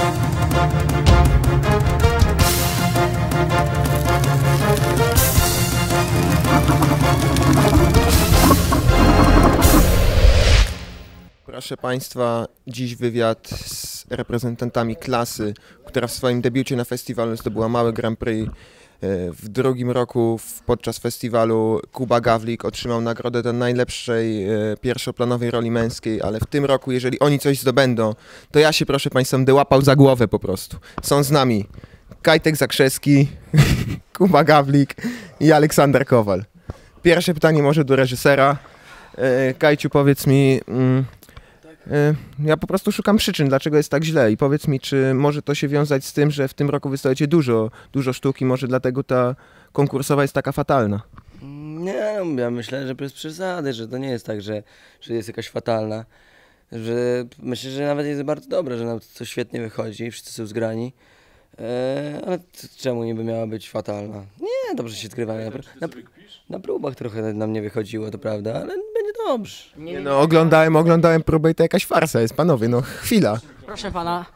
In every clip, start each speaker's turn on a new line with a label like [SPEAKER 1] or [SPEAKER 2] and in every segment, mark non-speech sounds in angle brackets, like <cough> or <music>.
[SPEAKER 1] Thank you. Proszę Państwa, dziś wywiad z reprezentantami klasy, która w swoim debiucie na festiwalu zdobyła mały Grand Prix. E, W drugim roku podczas festiwalu Kuba Gawlik otrzymał nagrodę do najlepszej e, pierwszoplanowej roli męskiej, ale w tym roku, jeżeli oni coś zdobędą, to ja się proszę Państwa będę łapał za głowę po prostu. Są z nami Kajtek Zakrzewski, <laughs> Kuba Gawlik i Aleksander Kowal. Pierwsze pytanie może do reżysera. E, Kajciu, powiedz mi, mm, ja po prostu szukam przyczyn, dlaczego jest tak źle i powiedz mi, czy może to się wiązać z tym, że w tym roku wystajecie dużo, dużo sztuk i może dlatego ta konkursowa jest taka fatalna.
[SPEAKER 2] Nie, no, ja myślę, że bez przesady, że to nie jest tak, że, że jest jakaś fatalna. Że myślę, że nawet jest bardzo dobre, że nam to świetnie wychodzi wszyscy są zgrani. E, ale czemu niby miała być fatalna? Nie, dobrze się zgrywają. Na, na, na próbach trochę nam nie wychodziło, to prawda, ale będzie dobrze.
[SPEAKER 1] Nie, no oglądałem, oglądałem próbę i to jakaś farsa jest, panowie, no chwila.
[SPEAKER 3] Proszę pana,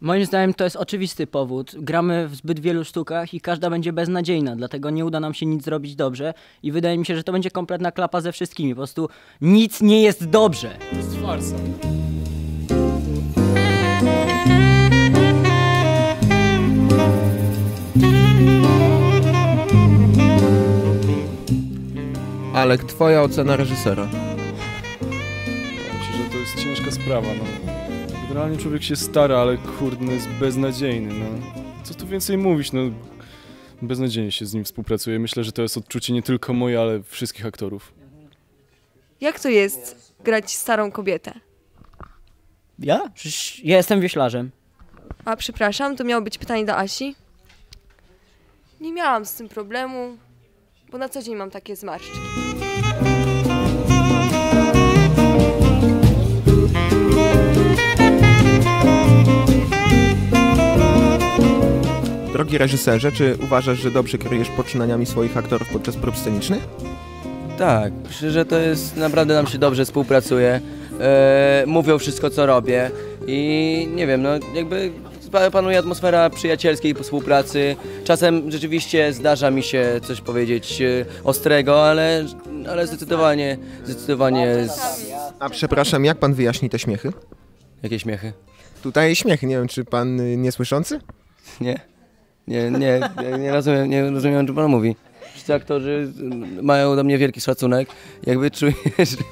[SPEAKER 3] moim zdaniem to jest oczywisty powód. Gramy w zbyt wielu sztukach i każda będzie beznadziejna, dlatego nie uda nam się nic zrobić dobrze i wydaje mi się, że to będzie kompletna klapa ze wszystkimi. Po prostu nic nie jest dobrze.
[SPEAKER 4] To jest farsa.
[SPEAKER 1] Alek, twoja ocena reżysera.
[SPEAKER 4] Myślę, że to jest ciężka sprawa, no. Generalnie człowiek się stara, ale kurde, jest beznadziejny, no. Co tu więcej mówić, no. Beznadziejnie się z nim współpracuje. Myślę, że to jest odczucie nie tylko moje, ale wszystkich aktorów.
[SPEAKER 5] Jak to jest grać starą kobietę?
[SPEAKER 3] Ja? Przecież ja jestem wioślarzem.
[SPEAKER 5] A przepraszam, to miało być pytanie do Asi? Nie miałam z tym problemu, bo na co dzień mam takie zmarszczki.
[SPEAKER 1] Drogi reżyserze, czy uważasz, że dobrze kierujesz poczynaniami swoich aktorów podczas prób scenicznych?
[SPEAKER 2] Tak, myślę, że to jest, naprawdę nam się dobrze współpracuje. E, mówią wszystko, co robię i nie wiem, no jakby panuje atmosfera przyjacielskiej współpracy. Czasem rzeczywiście zdarza mi się coś powiedzieć e, ostrego, ale, ale zdecydowanie, zdecydowanie z...
[SPEAKER 1] A przepraszam, jak pan wyjaśni te śmiechy?
[SPEAKER 2] Jakie śmiechy?
[SPEAKER 1] Tutaj śmiechy, nie wiem, czy pan y, niesłyszący? <laughs>
[SPEAKER 2] Nie, nie, nie, nie, nie rozumiem, nie rozumiem, o czym pan mówi. Wszyscy aktorzy mm, mają do mnie wielki szacunek, jakby czuję, że... <laughs>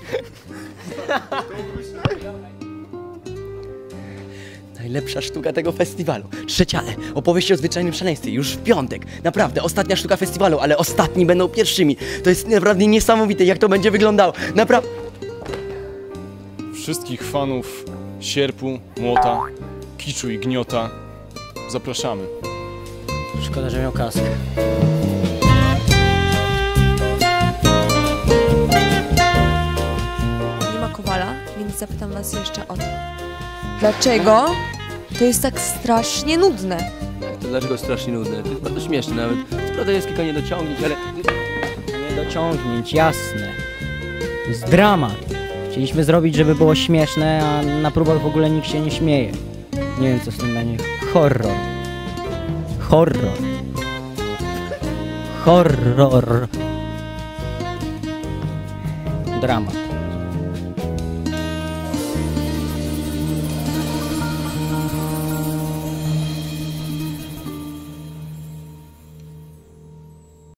[SPEAKER 2] Najlepsza sztuka tego festiwalu. Trzecia E. Opowieść o zwyczajnym szaleństwie. Już w piątek. Naprawdę, ostatnia sztuka festiwalu, ale ostatni będą pierwszymi. To jest naprawdę niesamowite, jak to będzie wyglądało. Naprawdę.
[SPEAKER 4] Wszystkich fanów sierpu, młota, kiczu i gniota zapraszamy.
[SPEAKER 3] Szkoda, że miał kask.
[SPEAKER 5] Nie ma Kowala, więc zapytam was jeszcze o to. Dlaczego to jest tak strasznie nudne?
[SPEAKER 2] To dlaczego strasznie nudne? To jest bardzo śmieszne nawet. Prawda jest kilka niedociągnięć, ale...
[SPEAKER 3] Nie dociągnięć, jasne. To jest dramat. Chcieliśmy zrobić, żeby było śmieszne, a na próbach w ogóle nikt się nie śmieje. Nie wiem, co z tym będzie. Horror. Horror. Horror. Dramat.